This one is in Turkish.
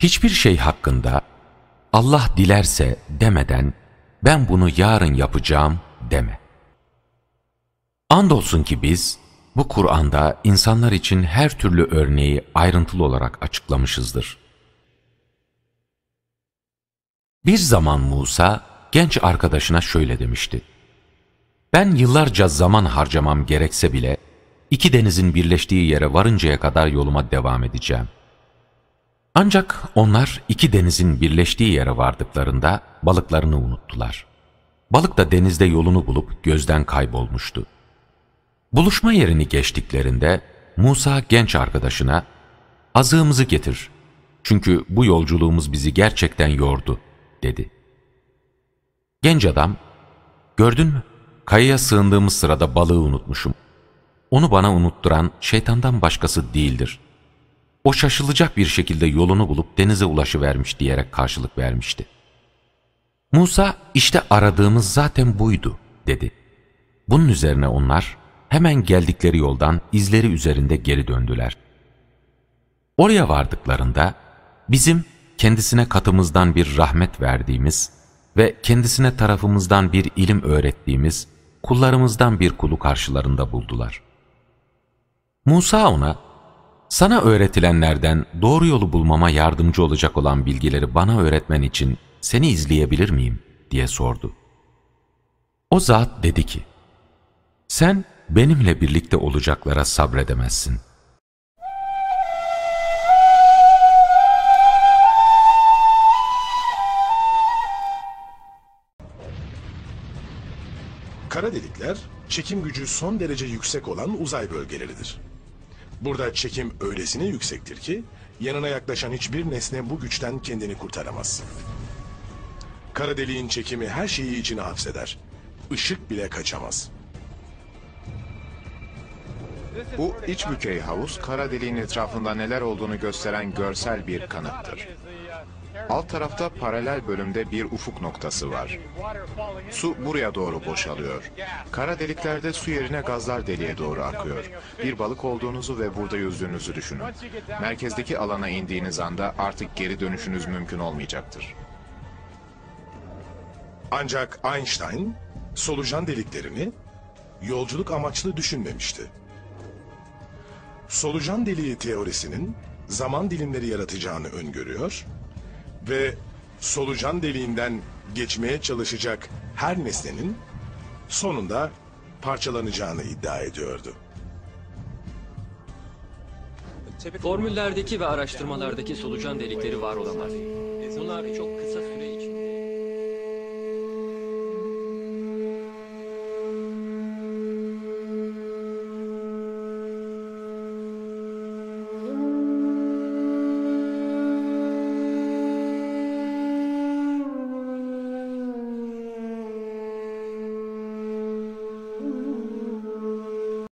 Hiçbir şey hakkında Allah dilerse demeden ben bunu yarın yapacağım deme. Andolsun ki biz bu Kur'an'da insanlar için her türlü örneği ayrıntılı olarak açıklamışızdır. Bir zaman Musa genç arkadaşına şöyle demişti. Ben yıllarca zaman harcamam gerekse bile iki denizin birleştiği yere varıncaya kadar yoluma devam edeceğim. Ancak onlar iki denizin birleştiği yere vardıklarında balıklarını unuttular. Balık da denizde yolunu bulup gözden kaybolmuştu. Buluşma yerini geçtiklerinde Musa genç arkadaşına azığımızı getir çünkü bu yolculuğumuz bizi gerçekten yordu dedi. Genç adam gördün mü kayaya sığındığımız sırada balığı unutmuşum. Onu bana unutturan şeytandan başkası değildir. O şaşılacak bir şekilde yolunu bulup denize ulaşıvermiş diyerek karşılık vermişti. Musa işte aradığımız zaten buydu dedi. Bunun üzerine onlar hemen geldikleri yoldan izleri üzerinde geri döndüler. Oraya vardıklarında bizim kendisine katımızdan bir rahmet verdiğimiz ve kendisine tarafımızdan bir ilim öğrettiğimiz kullarımızdan bir kulu karşılarında buldular. Musa ona, sana öğretilenlerden doğru yolu bulmama yardımcı olacak olan bilgileri bana öğretmen için seni izleyebilir miyim diye sordu. O zat dedi ki, sen benimle birlikte olacaklara sabredemezsin. Kara delikler çekim gücü son derece yüksek olan uzay bölgeleridir. Burada çekim öylesine yüksektir ki yanına yaklaşan hiçbir nesne bu güçten kendini kurtaramaz. Kara deliğin çekimi her şeyi içine hapseder. Işık bile kaçamaz. Bu iç bükey havuz kara deliğin etrafında neler olduğunu gösteren görsel bir kanıttır. Alt tarafta paralel bölümde bir ufuk noktası var. Su buraya doğru boşalıyor. Kara deliklerde su yerine gazlar deliğe doğru akıyor. Bir balık olduğunuzu ve burada yüzdüğünüzü düşünün. Merkezdeki alana indiğiniz anda artık geri dönüşünüz mümkün olmayacaktır. Ancak Einstein solucan deliklerini yolculuk amaçlı düşünmemişti. Solucan deliği teorisinin zaman dilimleri yaratacağını öngörüyor ve solucan deliğinden geçmeye çalışacak her nesnenin sonunda parçalanacağını iddia ediyordu. Formüllerdeki ve araştırmalardaki solucan delikleri var olamaz. Bunlar çok kısa